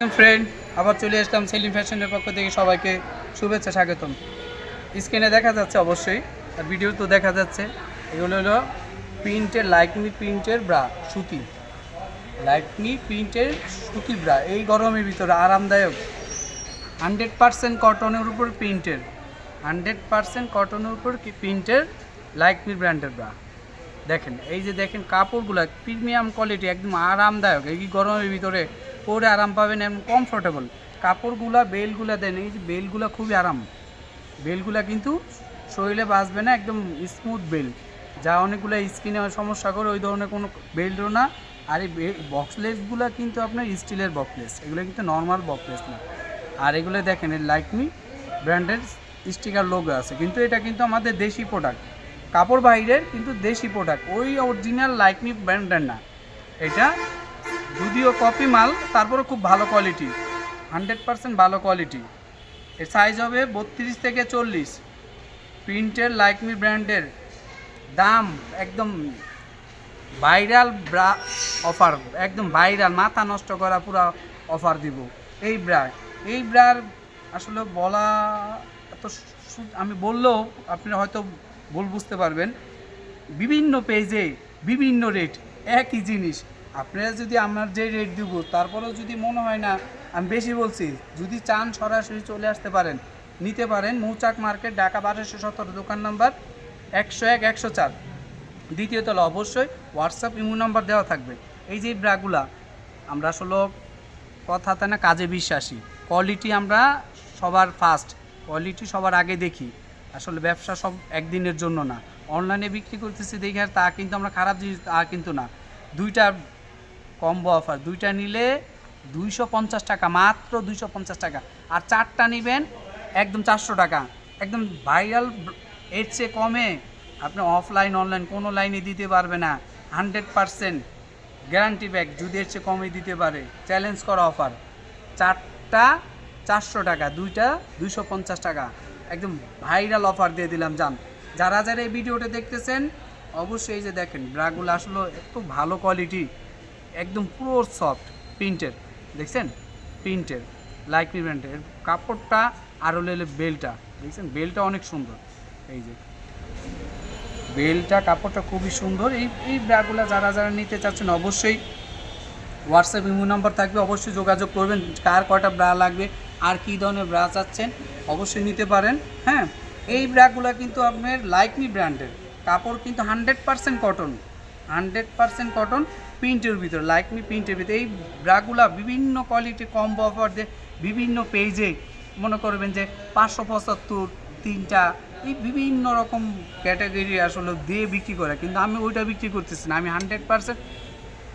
Friend আবার চলে আসলাম সেলিম ফ্যাশনের পক্ষ থেকে সবাইকে শুভেচ্ছা, স্বাগতম। স্ক্রিনে দেখা যাচ্ছে অবশ্যই, আর ভিডিও তো দেখা যাচ্ছে। এগুলো হলো প্রিন্টের লাইকমি প্রিন্টের ব্রা সুতি। লাইকমি প্রিন্টের সুতি ব্রা এই গরমের ভিতরে আরামদায়ক। হান্ড্রেড পারসেন্ট কটনের উপর প্রিন্টের হান্ড্রেড পারসেন্ট কটনের উপর প্রিন্টের লাইকমি ব্র্যান্ডের ব্রা দেখেন, এই যে দেখেন কাপড়গুলো প্রিমিয়াম কোয়ালিটি একদম আরামদায়ক। এই গরমের ভিতরে পরে আরাম পাবেন এবং কমফোর্টেবল কাপড়গুলা, বেলগুলা দেন, এই যে বেলগুলা খুবই আরাম। বেলগুলা কিন্তু শরীরে বাঁচবে না, একদম স্মুথ বেল। যা অনেকগুলো স্কিনে সমস্যা করে, ওই ধরনের কোনো বেল্টও না। আর এই বক্সলেসগুলো কিন্তু আপনার স্টিলের বক্সলেস এগুলো কিন্তু নর্মাল বক্সলেস না। আর এগুলো দেখেন, এই লাইকমি ব্র্যান্ডের স্টিকার লোগো আছে। কিন্তু এটা কিন্তু আমাদের দেশি প্রোডাক্ট কাপড় বাইরের কিন্তু দেশি প্রোডাক্ট ওই অরিজিনাল লাইকমি ব্র্যান্ডের না। এটা যদিও কপি মাল তারপরে খুব ভালো কোয়ালিটি হান্ড্রেড পার্সেন্ট ভালো কোয়ালিটি এর সাইজ হবে বত্রিশ থেকে চল্লিশ। প্রিন্টের লাইকমি ব্র্যান্ডের দাম একদম ভাইরাল ব্রা অফার একদম ভাইরাল মাথা নষ্ট করা পুরো অফার দিব। এই ব্রা এই ব্রার আসলে বলা এত আমি বললেও আপনি হয়তো ভুল বুঝতে পারবেন। বিভিন্ন পেজে বিভিন্ন রেট একই জিনিস। আপনারা যদি আমার যে রেট দিব, তারপরেও যদি মনে হয় না, আমি বেশি বলছি, যদি চান সরাসরি চলে আসতে পারেন, নিতে পারেন মৌচাক মার্কেট, ঢাকা বারোশো সতেরো, দোকান নাম্বার একশো এক, একশো চার। দ্বিতীয় তলা অবশ্যই হোয়াটসঅ্যাপ ইমো নাম্বার দেওয়া থাকবে। এই যে ব্রাগুলা, আমরা আসলে কথাতে না কাজে বিশ্বাসী। কোয়ালিটি আমরা সবার ফার্স্ট কোয়ালিটি সবার আগে দেখি। আসলে ব্যবসা সব একদিনের জন্য না। অনলাইনে বিক্রি করতেছি দেখে আর তা কিন্তু আমরা খারাপ জিনিস, তা কিন্তু না। দুইটা কম্বো অফার দুইটা নিলে দুইশো পঞ্চাশ টাকা, মাত্র দুইশো পঞ্চাশ টাকা। আর চারটা নেবেন, একদম চারশো টাকা। একদম ভাইরাল এর চেয়ে কমে। আপনি অফলাইন অনলাইন কোনো লাইনে দিতে পারবে না। হান্ড্রেড পারসেন্ট গ্যারান্টি ব্যাগ যদি এর চেয়ে কমে দিতে পারে। চ্যালেঞ্জ করা অফার চারটা চারশো টাকা, দুইটা দুইশো পঞ্চাশ টাকা। একদম ভাইরাল অফার দিয়ে দিলাম, যান। যারা যারা এই ভিডিওটা দেখতেছেন, অবশ্যই যে দেখেন, ব্রাগুলো আসলে, একটু ভালো কোয়ালিটি একদম পুরো সফট প্রিন্টের দেখছেন? প্রিন্টের লাইকমি ব্র্যান্ডের কাপড়টা আর হলো বেলটা, দেখছেন? বেলটা অনেক সুন্দর। এই যে। বেলটা, কাপড়টা খুবই সুন্দর। এই এই ব্রাগুলো যারা যারা নিতে চাচ্ছেন অবশ্যই হোয়াটসঅ্যাপ ইমো নাম্বার থাকবে। অবশ্যই যোগাযোগ করবেন। কার কয়টা ব্রা লাগবে, আর কী ধরনের ব্রা চাচ্ছেন, অবশ্যই নিতে পারেন। হ্যাঁ? এই ব্রাগুলো কিন্তু আপনার লাইকমি ব্র্যান্ডের কাপড় কিন্তু hundred percent cotton hundred percent cotton প্রিন্টের ভিতরে লাইকমি প্রিন্টের ভিতরে। এই ব্রাগুলা বিভিন্ন কোয়ালিটি কম অফার দিয়ে, বিভিন্ন পেজে মনে করবেন যে পাঁচশো পঁচাত্তর, তিনটা, এই বিভিন্ন রকম ক্যাটাগরি আসলে দিয়ে বিক্রি করে। কিন্তু আমি ওইটা বিক্রি করতেছি না। আমি হান্ড্রেড পারসেন্ট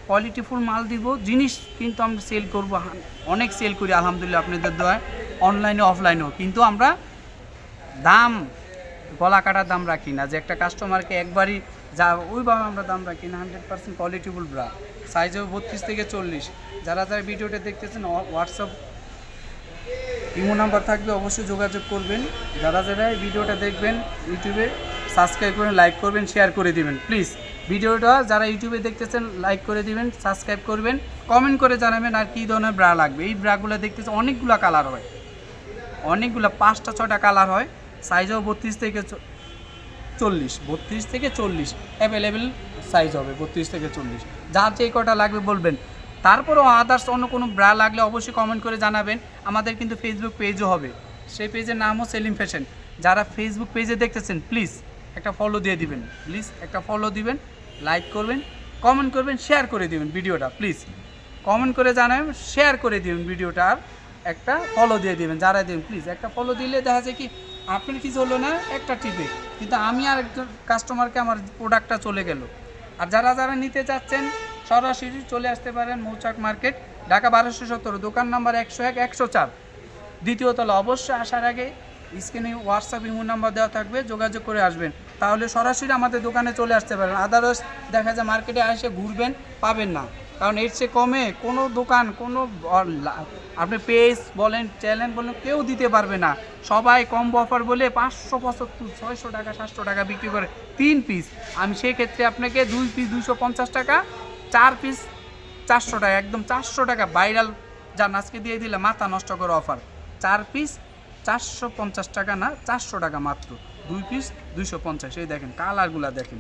কোয়ালিটিফুল মাল দিব। জিনিস কিন্তু আমরা সেল করব অনেক সেল করি, আলহামদুলিল্লাহ আপনাদের দোয়ায়। অনলাইনে অফলাইনেও কিন্তু আমরা দাম গলা কাটার দাম রাখি না। যে একটা কাস্টমারকে একবারই যা, ওই ওইভাবে আমরা দাম রাখি, না হান্ড্রেড পার্সেন্ট কোয়ালিটিফুল ব্রা সাইজ হবে বত্রিশ থেকে চল্লিশ। যারা যারা ভিডিওটা দেখতেছেন হোয়াটসঅ্যাপ ইমো নাম্বার থাকবে অবশ্যই যোগাযোগ করবেন। যারা যারা ভিডিওটা দেখবেন ইউটিউবে সাবস্ক্রাইব করবেন লাইক করবেন শেয়ার করে দিবেন প্লিজ ভিডিওটা যারা ইউটিউবে দেখতেছেন লাইক করে দিবেন সাবস্ক্রাইব করবেন কমেন্ট করে জানাবেন আর কী ধরনের ব্রা লাগবে। এই ব্রাগুলো দেখতেছেন অনেকগুলো কালার হয়। অনেকগুলো, পাঁচটা ছটা কালার হয়। সাইজও বত্রিশ থেকে চল্লিশ, বত্রিশ থেকে চল্লিশ অ্যাভেলেবেল সাইজ হবে, বত্রিশ থেকে চল্লিশ। যার যে কটা লাগবে বলবেন। তারপরেও আদার্স অন্য কোনো ব্রা লাগলে অবশ্যই কমেন্ট করে জানাবেন। আমাদের কিন্তু ফেসবুক পেজও হবে। সেই পেজের নামও সেলিম ফ্যাশন যারা ফেসবুক পেজে দেখতেছেন প্লিজ একটা ফলো দিয়ে দিবেন। প্লিজ একটা ফলো দিবেন লাইক করবেন কমেন্ট করবেন শেয়ার করে দিবেন ভিডিওটা প্লিজ কমেন্ট করে জানাবেন শেয়ার করে দিবেন ভিডিওটা আর একটা ফলো দিয়ে দিবেন, যারা দিবেন প্লিজ একটা ফলো দিলে দেখা যায় কি আপনার কিছু হলো না? একটা টিপে। কিন্তু আমি আর একজন কাস্টমারকে আমার প্রোডাক্টটা চলে গেল। আর যারা যারা নিতে চাচ্ছেন, সরাসরি চলে আসতে পারেন মৌচাক মার্কেট, ঢাকা বারোশো সতেরো, দোকান নাম্বার একশো এক, একশো চার। দ্বিতীয় তলা অবশ্যই আসার আগে স্ক্রিনে হোয়াটসঅ্যাপ ইমো নাম্বার দেওয়া থাকবে, যোগাযোগ করে আসবেন। তাহলে সরাসরি আমাদের দোকানে চলে আসতে পারেন। আদারওয়াইজ দেখা যায় মার্কেটে এসে ঘুরবেন, পাবেন না। কারণ এর চেয়ে কমে কোনো দোকান, কোনো আপনি পেজ বলেন চ্যানেল বলেন, কেউ দিতে পারবে না। সবাই কম অফার বলে পাঁচশো পঁচাত্তর, ছয়শো টাকা, সাতশো টাকা বিক্রি করে তিন পিস আমি সেই ক্ষেত্রে আপনাকে দুই পিস দুইশো পঞ্চাশ টাকা, চার পিস চারশো টাকা, একদম চারশো টাকা ভাইরাল যান আজকে দিয়ে দিলে মাথা নষ্ট করে অফার চার পিস চারশো পঞ্চাশ টাকা না, চারশো টাকা মাত্র। দুই পিস দুইশো পঞ্চাশ। এই দেখেন কালারগুলা দেখেন।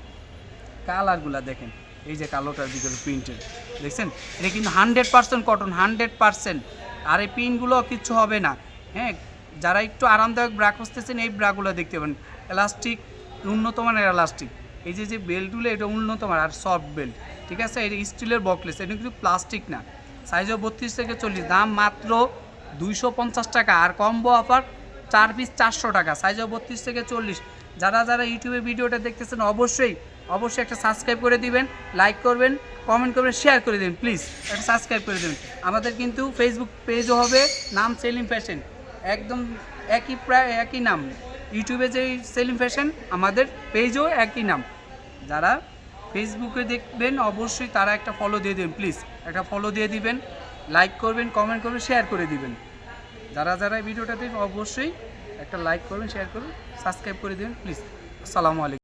কালারগুলা দেখেন। এই যে কালোটার ভিতরে প্রিন্টের দেখছেন? এটা কিন্তু hundred percent cotton hundred percent. আর এই প্রিন্টগুলো কিচ্ছু হবে না। হ্যাঁ যারা একটু আরামদায়ক ব্রা খুঁজতেছেন, এই ব্রাগুলো দেখতে পাবেন। এলাস্টিক উন্নত মানের এলাস্টিক এই যে যে বেল্টগুলো, এটা উন্নত মানের, আর সফট বেল্ট। ঠিক আছে? এটা স্টিলের বকলেস, এটা কিন্তু প্লাস্টিক না। সাইজও বত্রিশ থেকে চল্লিশ, দাম মাত্র দুইশো পঞ্চাশ টাকা। আর কম্বো অফার চার পিস চারশো টাকা সাইজও বত্রিশ থেকে চল্লিশ। যারা যারা ইউটিউবে ভিডিওটা দেখতেছেন, অবশ্যই অবশ্যই একটা সাবস্ক্রাইব করে দিবেন লাইক করবেন কমেন্ট করবেন শেয়ার করে দেবেন প্লিজ একটা সাবস্ক্রাইব করে দেবেন। আমাদের কিন্তু ফেসবুক পেজও হবে নাম সেলিম ফ্যাশন একদম একই প্রায়, একই নাম। ইউটিউবে যে সেলিম ফ্যাশন আমাদের পেজও একই নাম। যারা ফেসবুকে দেখবেন, অবশ্যই তারা একটা ফলো দিয়ে দেবেন প্লিজ একটা ফলো দিয়ে দিবেন লাইক করবেন কমেন্ট করবেন শেয়ার করে দিবেন। যারা যারা ভিডিওটা দেখবেন, অবশ্যই একটা লাইক করুন শেয়ার করুন সাবস্ক্রাইব করে দেবেন প্লিজ আসসালামু আলাইকুম।